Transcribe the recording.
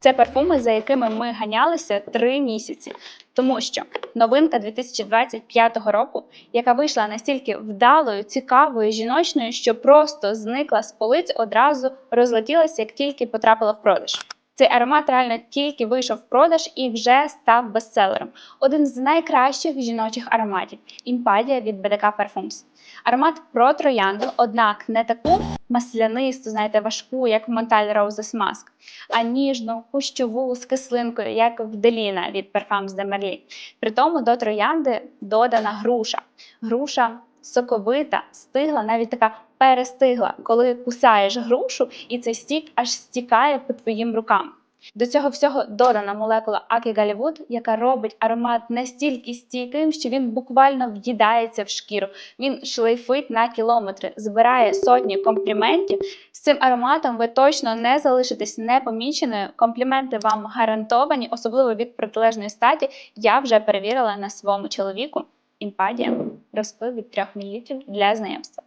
Це парфуми, за якими ми ганялися три місяці. Тому що новинка 2025 року, яка вийшла настільки вдалою, цікавою, жіночною, що просто зникла з полиць, одразу розлетілася, як тільки потрапила в продаж. Цей аромат реально тільки вийшов в продаж і вже став бестселером. Один з найкращих жіночих ароматів імпадія від BDK Parfums. Аромат про троянду, однак не таку маслянисту, знаєте, важку, як в Монталь Роузес Маск, а ніжну, кущову з кислинкою, як в Деліна від Parfums de Merli. Притому до троянди додана груша. Груша соковита, стигла, навіть така перестигла, коли кусаєш грушу, і цей стік аж стікає по твоїм рукам. До цього всього додана молекула Акі Галівуд, яка робить аромат настільки стійким, що він буквально в'їдається в шкіру. Він шлейфить на кілометри, збирає сотні компліментів. З цим ароматом ви точно не залишитесь непоміченою. Компліменти вам гарантовані, особливо від протилежної статі. Я вже перевірила на своєму чоловіку. Імпадія розпив від 3 мл для знайомства.